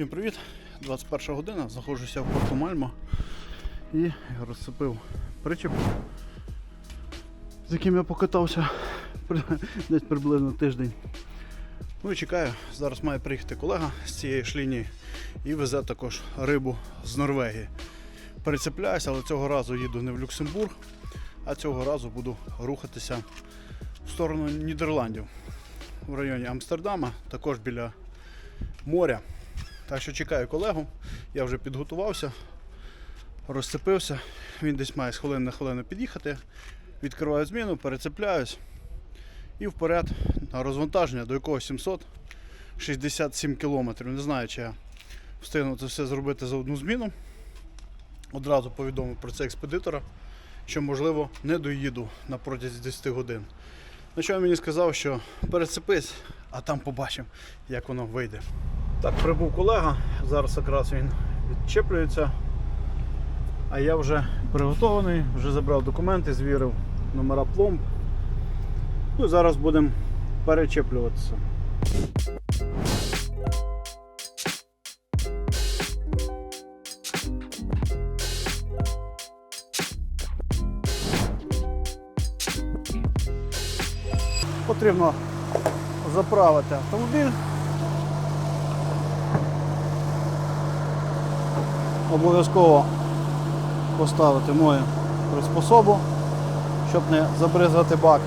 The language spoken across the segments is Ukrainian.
Всім привіт! 21 година, знаходжуся в порту Мальмо і розсипив причеп, з яким я покатався десь приблизно тиждень. Ну і чекаю, зараз має приїхати колега з цієї ж лінії і везе також рибу з Норвегії. Перецепляюся, але цього разу їду не в Люксембург, а цього разу буду рухатися в сторону Нідерландів в районі Амстердама, також біля моря. Так що чекаю колегу, я вже підготувався, розцепився. Він десь має з хвилини на хвилину під'їхати. Відкриваю зміну, перецепляюсь і вперед на розвантаження, до якого 767 кілометрів. Не знаю, чи я встигну це все зробити за одну зміну. Одразу повідомив про це експедитора, що можливо не доїду на протязі 10 годин. На що він мені сказав, що перецепись, а там побачимо, як воно вийде. Так, прибув колега, зараз якраз він відчеплюється. А я вже приготований, вже забрав документи, звірив номера пломб. Ну і зараз будемо перечеплюватися. Потрібно заправити автомобіль. обов'язково поставити мою приспособу, щоб не забризгати бак.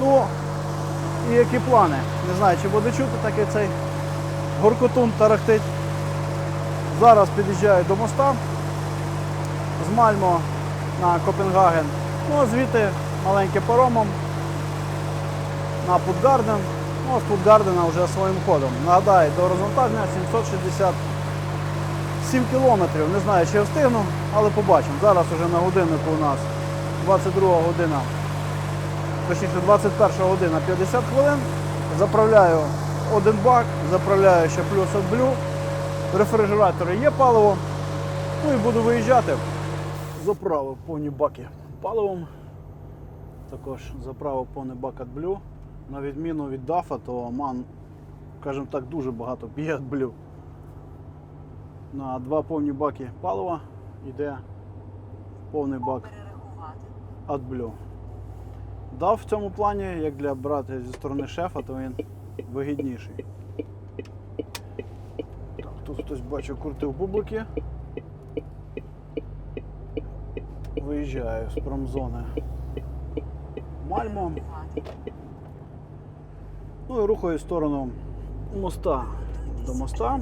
Ну і які плани? Не знаю, чи буде чути такий цей горкотун тарахтить. Зараз під'їжджаю до моста з Мальмо на Копенгаген. Ну а звідти маленьким паромом на Путгарден. Ну, а з Путгардена вже своїм ходом. Нагадаю, до горизонтальна 760 7 кілометрів, не знаю, чи я встигну, але побачимо. Зараз уже на годиннику у нас 22 година, точніше 21 година 50 хвилин. Заправляю один бак, заправляю ще плюс от блю. Рефрижератори є паливо. Ну і буду виїжджати. Заправив повні баки паливом. Також заправив повний бак от блю. На відміну від DAFA, то Ман, скажімо так, дуже багато п'є блю. На два повні баки палива йде повний бак AdBlue. DAF в цьому плані, як для брати зі сторони шефа, то він вигідніший. Так, тут хтось бачу крутив бублики. Виїжджаю з промзони Мальмо. Ну і рухаю в сторону моста. До моста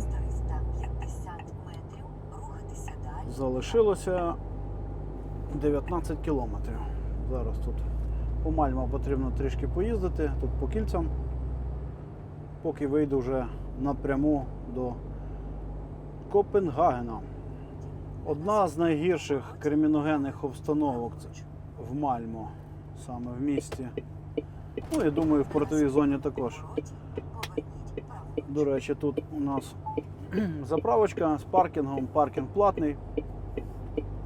залишилося 19 кілометрів. Зараз тут по Мальмо потрібно трішки поїздити, тут по кільцям, поки вийду вже напряму до Копенгагена. Одна з найгірших криміногенних обстановок в Мальмо, саме в місті. Ну, я думаю, в портовій зоні також. До речі, тут у нас заправочка з паркінгом, паркінг платний.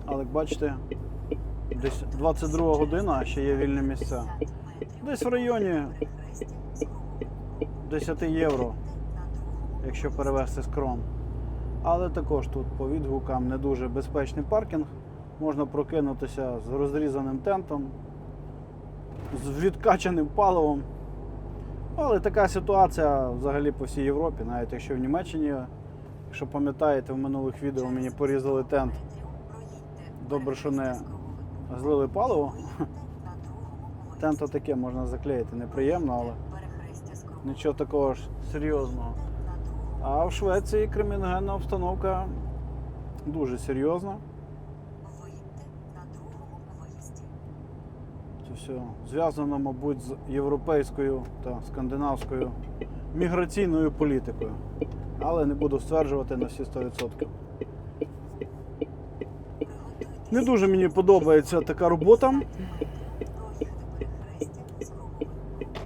Але як бачите, десь 22 година, а ще є вільні місця. Десь в районі 10 євро, якщо перевести з крон. Але також тут по відгукам не дуже безпечний паркінг. Можна прокинутися з розрізаним тентом, з відкачаним паливом. Але така ситуація взагалі по всій Європі, навіть якщо в Німеччині, якщо пам'ятаєте, в минулих відео мені порізали тент. Добре, що не злили паливо. Тент таке можна заклеїти, неприємно, але нічого такого ж серйозного. А в Швеції криміногенна обстановка дуже серйозна. Це все зв'язано, мабуть, з європейською та скандинавською міграційною політикою. Але не буду стверджувати на всі 100%. Не дуже мені подобається така робота.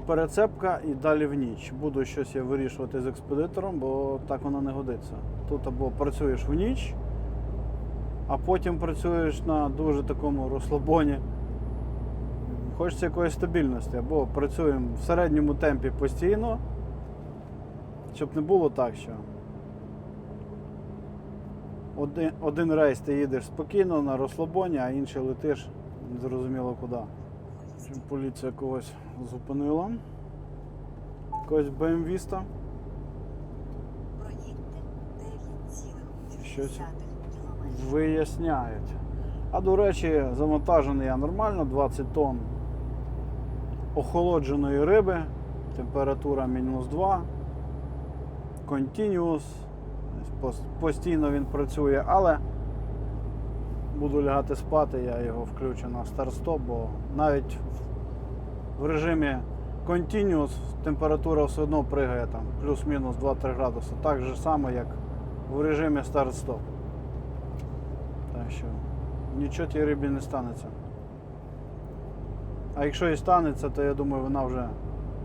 Перецепка і далі в ніч. Буду щось я вирішувати з експедитором, бо так воно не годиться. Тут або працюєш в ніч, а потім працюєш на дуже такому розслабоні. Хочеться якоїсь стабільності, або працюємо в середньому темпі постійно, щоб не було так, що один, один рейс ти їдеш спокійно на розслабоні, а інший летиш незрозуміло куди. Поліція когось зупинила. Якогось BMW-ста. Проїдьте Щось Виясняють. А до речі, завантажений я нормально, 20 тонн охолодженої риби, температура мінус 2, Continuous, постійно він працює, але буду лягати спати, я його включу на старт-стоп, бо навіть в- режимі Continuous температура все одно пригає там плюс-мінус 2-3 градуси. Так же само, як в режимі старт-стоп. Так що нічого тій рибі не станеться. А якщо і станеться, то я думаю, вона вже.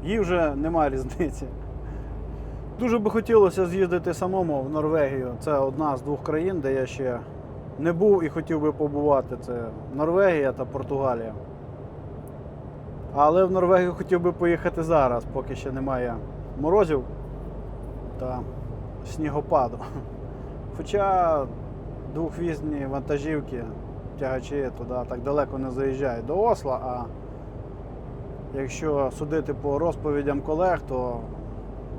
їй вже немає різниці. Дуже би хотілося з'їздити самому в Норвегію. Це одна з двох країн, де я ще не був і хотів би побувати. Це Норвегія та Португалія. Але в Норвегію хотів би поїхати зараз, поки ще немає морозів та снігопаду. Хоча двохвізні вантажівки, тягачі туди так далеко не заїжджають до Осла, а якщо судити по розповідям колег, то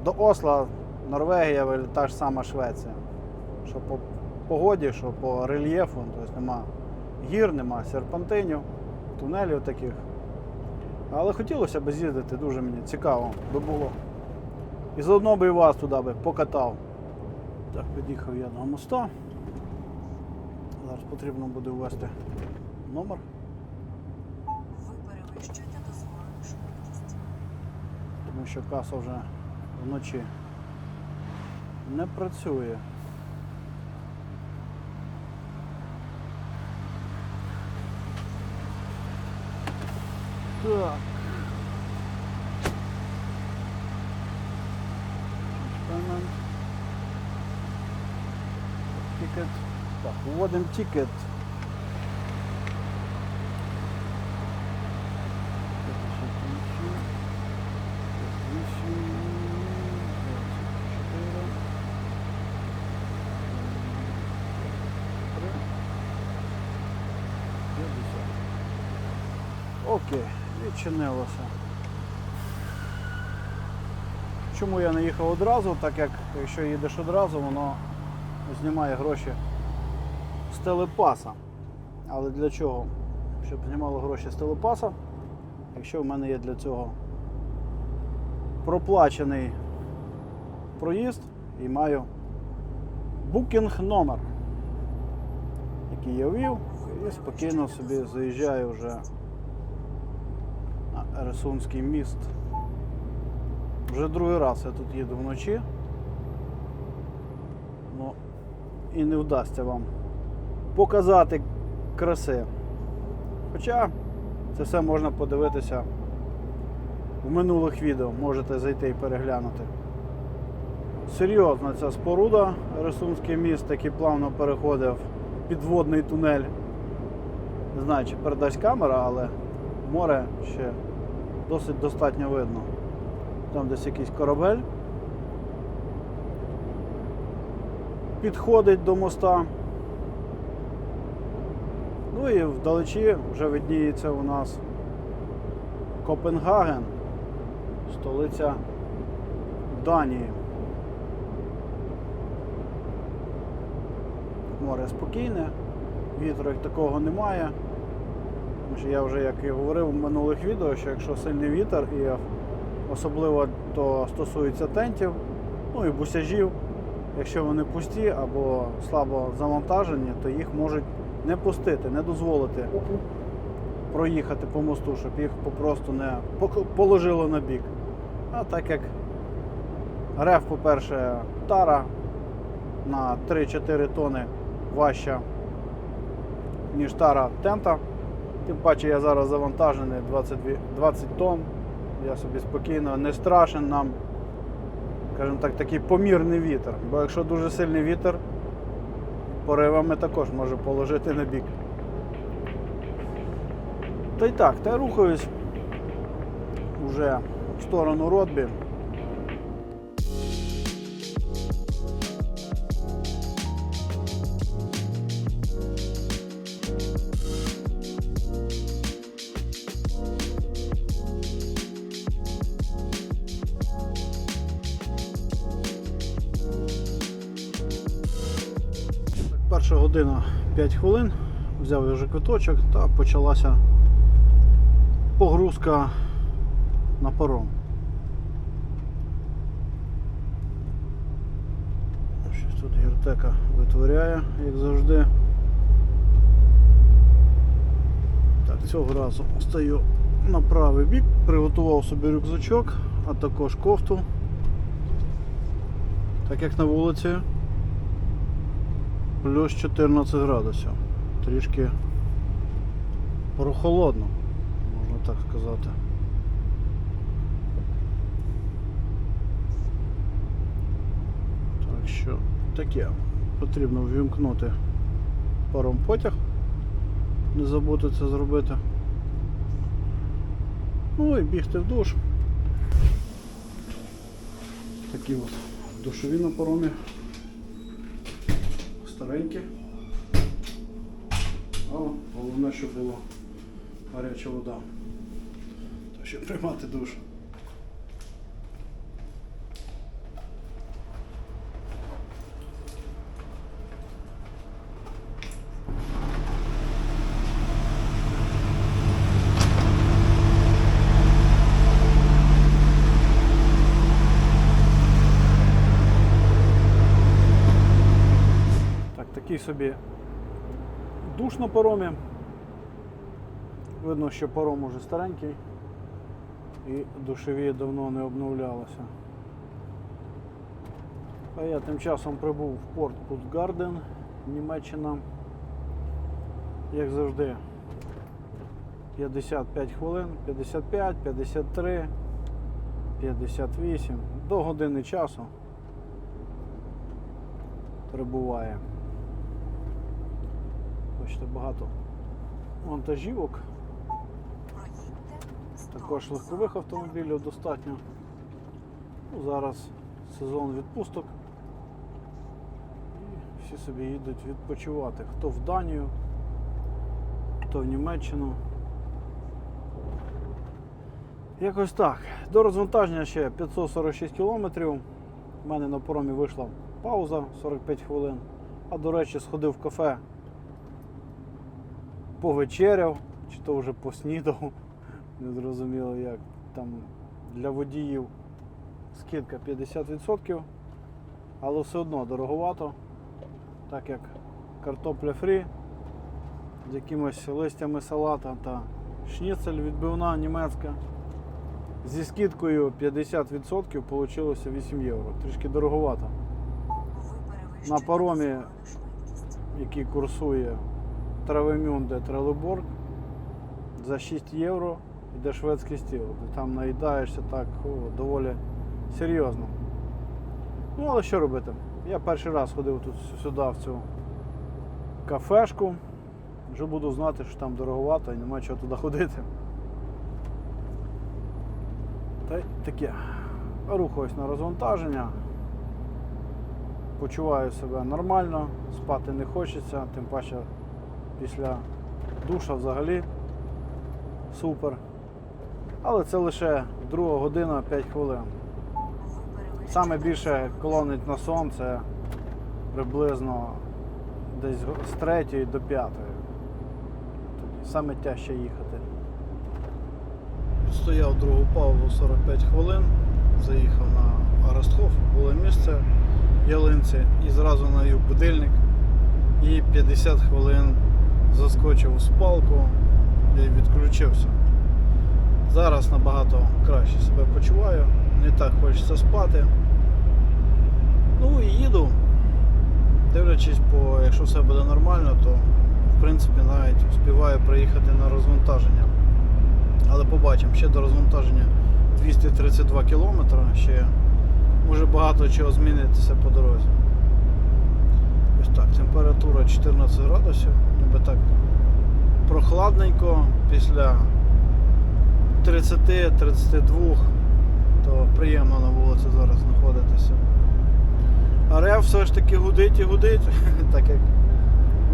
до Осла Норвегія та ж сама Швеція. Що по погоді, що по рельєфу, тобто нема гір, нема серпантинів, тунелів таких. Але хотілося б з'їздити, дуже мені цікаво би було. І заодно би і вас туди би покатав. Так, під'їхав я до моста. Зараз потрібно буде ввести номер. Ви перевищуєте дозволену швидкість. тому що каса вже вночі не працює. Так. Payment. Так, вводимо тікет. Окей, відчинилося. Чому я не їхав одразу? Так як якщо їдеш одразу, воно знімає гроші з телепаса. Але для чого? Щоб знімало гроші з телепаса, якщо в мене є для цього проплачений проїзд і маю букінг номер, який я ввів, і спокійно собі заїжджаю вже на Ересунський міст. Вже другий раз я тут їду вночі. Ну, і не вдасться вам показати краси. Хоча це все можна подивитися в минулих відео, можете зайти і переглянути. Серйозна ця споруда, Рисунський міст, який плавно переходив в підводний тунель. Не знаю, чи передасть камера, але море ще досить достатньо видно. Там десь якийсь корабель. Підходить до моста. Ну і вдалечі вже видніється у нас Копенгаген, столиця Данії. Море спокійне, вітру як такого немає. Я вже, як і говорив в минулих відео, що якщо сильний вітер, і особливо то стосується тентів, ну і бусяжів, якщо вони пусті або слабо завантажені, то їх можуть не пустити, не дозволити проїхати по мосту, щоб їх попросту не положило на бік. А так як реф, по-перше, тара на 3-4 тони важча, ніж тара тента. Тим паче я зараз завантажений 22, 20 тонн. Я собі спокійно, не страшен нам, скажімо так, такий помірний вітер. Бо якщо дуже сильний вітер, поривами також може положити на бік. Та й так, та й рухаюсь вже в сторону Ротбі. Година 5 хвилин. Взяв я вже квиточок та почалася погрузка на паром. Щось тут гіртека витворяє, як завжди. Так, цього разу стою на правий бік, приготував собі рюкзачок, а також кофту. Так як на вулиці плюс 14 градусів. Трішки прохолодно, можна так сказати. Так що таке. Потрібно ввімкнути паром потяг. Не забути це зробити. Ну і бігти в душ. Такі от душові на паромі. Старенькі. А головне, щоб була гаряча вода. Та ще приймати душ. Так, такий собі душ на паромі. Видно, що паром уже старенький і душові давно не обновлялися. А я тим часом прибув в порт Путгарден, Німеччина. Як завжди, 55 хвилин, 55, 53, 58, до години часу перебуває. Бачите, багато вантажівок, також легкових автомобілів достатньо. Ну, зараз сезон відпусток. І всі собі їдуть відпочивати. Хто в Данію, хто в Німеччину. Якось так. До розвантаження ще 546 кілометрів. У мене на поромі вийшла пауза 45 хвилин. А до речі, сходив в кафе, повечеряв, чи то вже поснідав. Не зрозуміло як. Там для водіїв скидка 50%, але все одно дороговато, так як картопля фрі з якимось листями салата та шніцель відбивна німецька. Зі скидкою 50% вийшло 8 євро. Трішки дороговато. На паромі який курсує Травемюнде Трелеборг за 6 євро йде шведський стіл. Ти там наїдаєшся так о, доволі серйозно. Ну, але що робити? Я перший раз ходив тут сюди, в цю кафешку. Вже буду знати, що там дороговато і нема чого туди ходити. Та таке. Рухаюсь на розвантаження. Почуваю себе нормально, спати не хочеться, тим паче після душа взагалі супер. Але це лише друга година 5 хвилин. Ви Саме більше колонить на сон це приблизно десь з 3 до 5. Саме тяжче їхати. Стояв другу паузу 45 хвилин, заїхав на Арестхоф, було місце ялинці і зразу навів будильник і 50 хвилин заскочив у спалку і відключився. Зараз набагато краще себе почуваю, не так хочеться спати. Ну і їду. Дивлячись, по, якщо все буде нормально, то в принципі навіть встигаю приїхати на розвантаження. Але побачимо, ще до розвантаження 232 кілометри, ще може багато чого змінитися по дорозі. Так, температура 14 градусів, ніби так прохладненько після 30-32, то приємно на вулиці зараз знаходитися. А рев все ж таки гудить і гудить, так як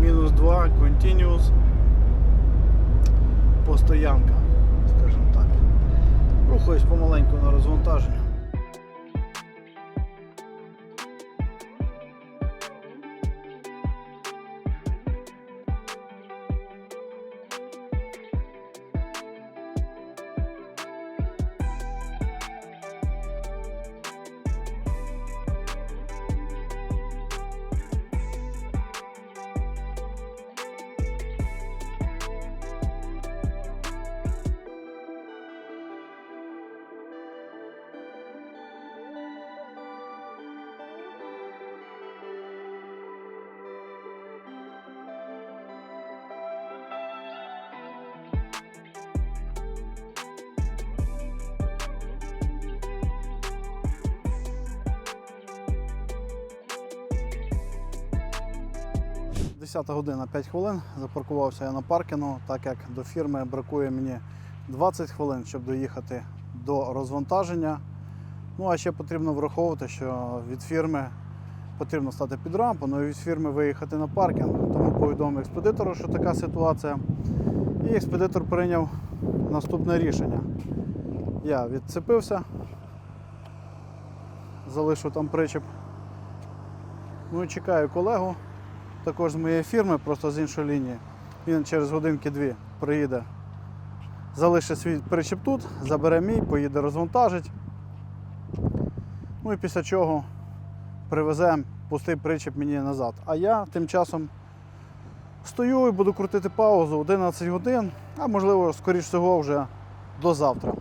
мінус 2, continuous, постоянка, скажімо так. Рухаюсь помаленьку на розвантаження. 10 година 5 хвилин. Запаркувався я на паркінгу, так як до фірми бракує мені 20 хвилин, щоб доїхати до розвантаження. Ну а ще потрібно враховувати, що від фірми потрібно стати під рампу, ну і від фірми виїхати на паркінг. Тому повідомив експедитору, що така ситуація. І експедитор прийняв наступне рішення. Я відцепився, залишив там причеп. Ну і чекаю колегу, також з моєї фірми, просто з іншої лінії. Він через годинки-дві приїде, залишить свій причеп тут, забере мій, поїде розвантажить. Ну і після чого привезе пустий причеп мені назад. А я тим часом стою і буду крутити паузу 11 годин, а можливо, скоріш всього, вже до завтра.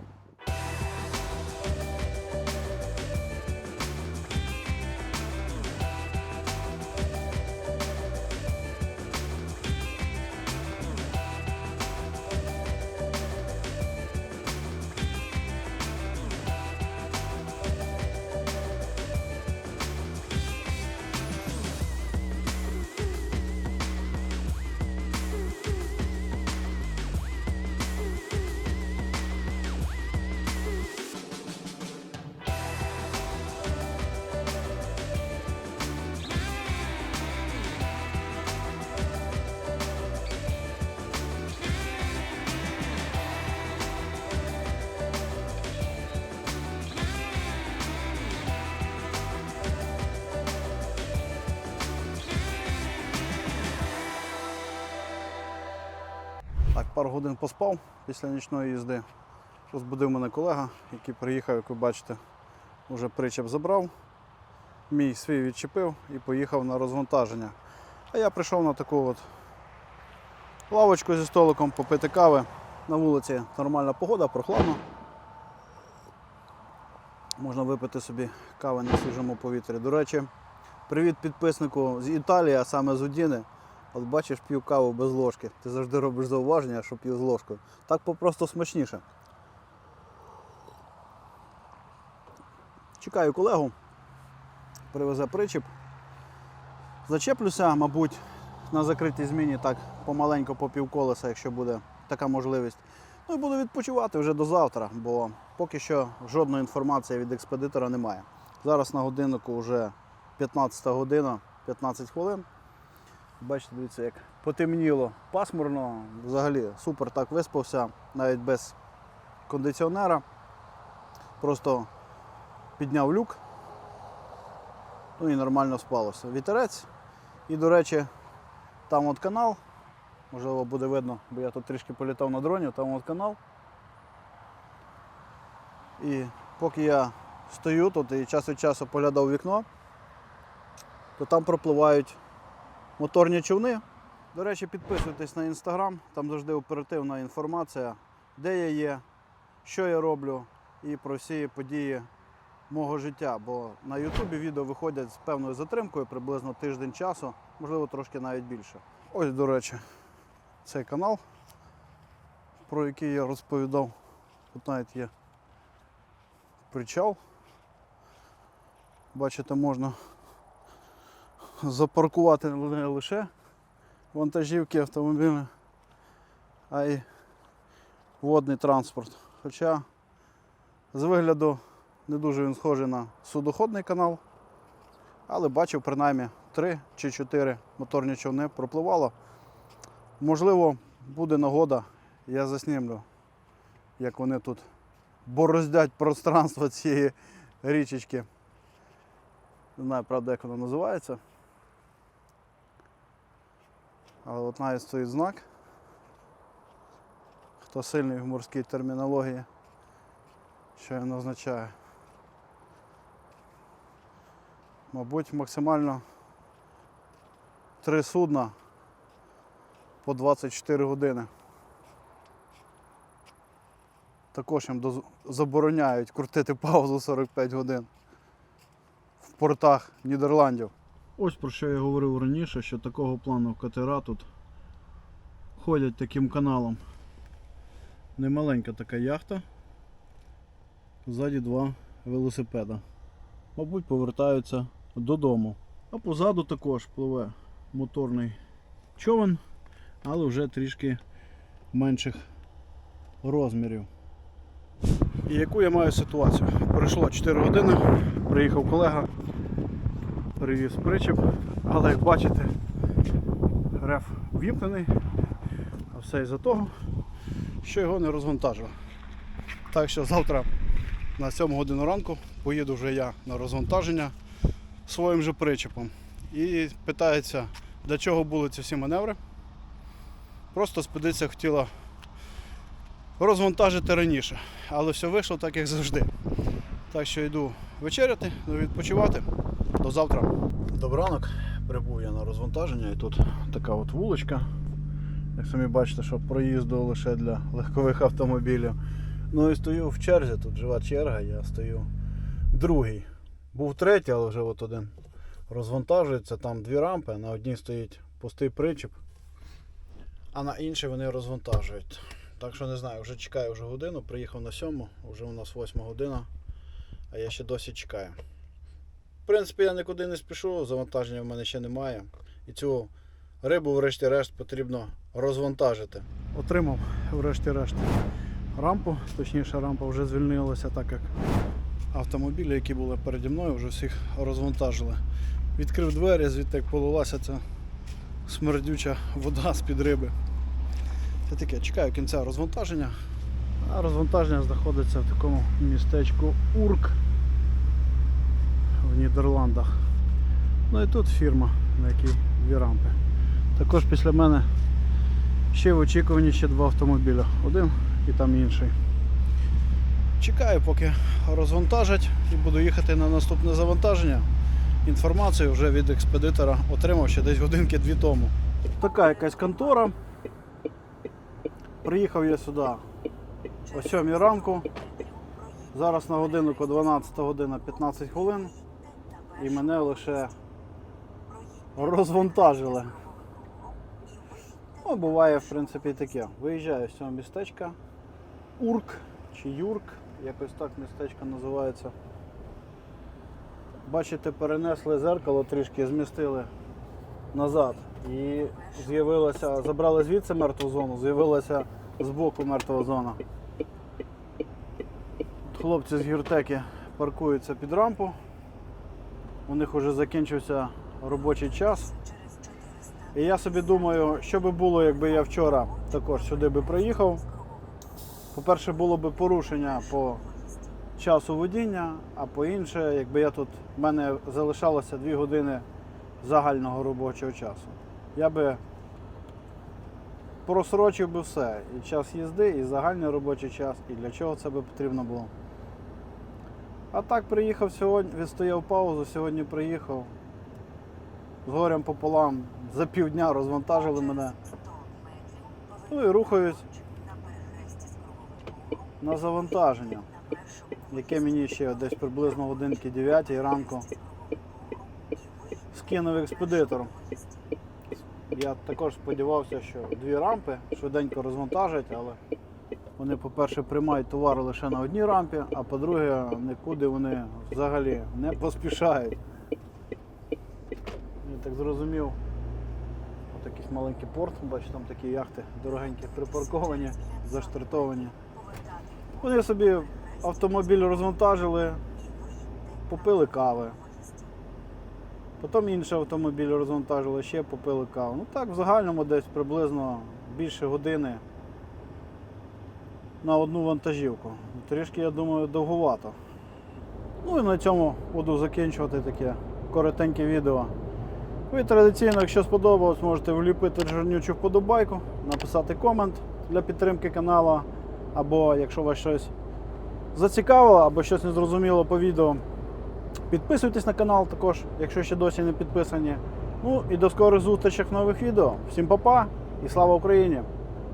Пару годин поспав після нічної їзди. Розбудив мене колега, який приїхав, як ви бачите, вже причеп забрав. Мій свій відчепив і поїхав на розвантаження. А я прийшов на таку от лавочку зі столиком попити кави. На вулиці нормальна погода, прохладно. Можна випити собі кави на свіжому повітрі. До речі, привіт підписнику з Італії, а саме з Удіни. От бачиш, п'ю каву без ложки. Ти завжди робиш зауваження, що п'ю з ложкою. Так попросту смачніше. Чекаю колегу, привезе причіп. Зачеплюся, мабуть, на закритій зміні так помаленько по півколеса, якщо буде така можливість. Ну і буду відпочивати вже до завтра, бо поки що жодної інформації від експедитора немає. Зараз на годиннику вже 15 година, 15 хвилин. Бачите, дивіться, як потемніло пасмурно. Взагалі супер так виспався, навіть без кондиціонера. Просто підняв люк. Ну і нормально спалося. Вітерець. І, до речі, там от канал. Можливо, буде видно, бо я тут трішки політав на дроні, там от канал. І поки я стою тут і час від часу поглядав вікно, то там пропливають моторні човни. До речі, підписуйтесь на інстаграм, там завжди оперативна інформація, де я є, що я роблю і про всі події мого життя. Бо на Ютубі відео виходять з певною затримкою, приблизно тиждень часу, можливо, трошки навіть більше. Ось, до речі, цей канал, про який я розповідав. Тут навіть є причал. Бачите, можна запаркувати не лише вантажівки автомобілі, а й водний транспорт. Хоча з вигляду не дуже він схожий на судоходний канал, але бачив принаймні 3 чи 4 моторні човни пропливало. Можливо, буде нагода, я заснімлю, як вони тут бороздять пространство цієї річечки. Не знаю, правда, як воно називається. Але от навіть стоїть знак. Хто сильний в морській термінології, що він означає. Мабуть, максимально три судна по 24 години. Також їм забороняють крутити паузу 45 годин в портах Нідерландів. Ось про що я говорив раніше, що такого плану катера тут ходять таким каналом. Немаленька така яхта. Ззаді два велосипеда. Мабуть, повертаються додому. А позаду також пливе моторний човен, але вже трішки менших розмірів. І яку я маю ситуацію? Пройшло 4 години, приїхав колега, привіз причеп, але як бачите, реф вімкнений, а все із-за того, що його не розвантажив. Так що завтра на 7 годину ранку поїду вже я на розвантаження своїм же причепом. І питається, для чого були ці всі маневри. Просто спедиція хотіла розвантажити раніше, але все вийшло так, як завжди. Так що йду вечеряти, відпочивати. До завтра. Добранок, прибув я на розвантаження і тут така от вуличка. Як самі бачите, що проїзду лише для легкових автомобілів. Ну і стою в черзі, тут жива черга, я стою другий. Був третій, але вже от один розвантажується, там дві рампи, на одній стоїть пустий причіп, а на іншій вони розвантажують. Так що не знаю, вже чекаю вже годину, приїхав на сьому, вже у нас восьма година, а я ще досі чекаю. Принципі, я нікуди не спішу, завантаження в мене ще немає. І цю рибу, врешті-решт, потрібно розвантажити. Отримав, врешті-решт, рампу, точніше, рампа вже звільнилася, так як автомобілі, які були переді мною, вже всіх розвантажили. Відкрив двері, звідти як полилася ця смердюча вода з-під риби. Це таке, чекаю кінця розвантаження. А розвантаження знаходиться в такому містечку Урк в Нідерландах. Ну і тут фірма, на якій дві рампи. Також після мене ще в очікуванні ще два автомобіля. Один і там інший. Чекаю, поки розвантажать і буду їхати на наступне завантаження. Інформацію вже від експедитора отримав ще десь годинки-дві тому. Така якась контора. Приїхав я сюди о 7 ранку. Зараз на годиннику 12 година 15 хвилин. І мене лише розвантажили. Ну, буває, в принципі, таке. Виїжджаю з цього містечка. Урк чи Юрк, якось так містечко називається. Бачите, перенесли зеркало трішки, змістили назад. І з'явилася, забрали звідси мертву зону, з'явилася збоку мертва зона. Хлопці з гіртеки паркуються під рампу. У них вже закінчився робочий час. І я собі думаю, що би було, якби я вчора також сюди би приїхав. По-перше, було б порушення по часу водіння, а по-інше, якби я тут, в мене залишалося 2 години загального робочого часу. Я би просрочив би все. І час їзди, і загальний робочий час, і для чого це би потрібно було. А так приїхав сьогодні, відстояв паузу, сьогодні приїхав. З горем пополам за півдня розвантажили мене. Ну і рухаюсь на завантаження, яке мені ще десь приблизно годинки 9 ранку скинув експедитор. Я також сподівався, що дві рампи швиденько розвантажать, але вони, по-перше, приймають товар лише на одній рампі, а по-друге, нікуди вони взагалі не поспішають. Я так зрозумів, от маленький порт, бачу, там такі яхти дорогенькі припарковані, заштартовані. Вони собі автомобіль розвантажили, попили кави. Потім інший автомобіль розвантажили, ще попили каву. Ну так, в загальному десь приблизно більше години на одну вантажівку. Трішки, я думаю, довгувато. Ну і на цьому буду закінчувати таке коротеньке відео. Ви традиційно, якщо сподобалось, можете вліпити жирнючу вподобайку, написати комент для підтримки каналу, або якщо вас щось зацікавило, або щось незрозуміло по відео, підписуйтесь на канал також, якщо ще досі не підписані. Ну і до скорих зустрічей в нових відео. Всім па-па і слава Україні!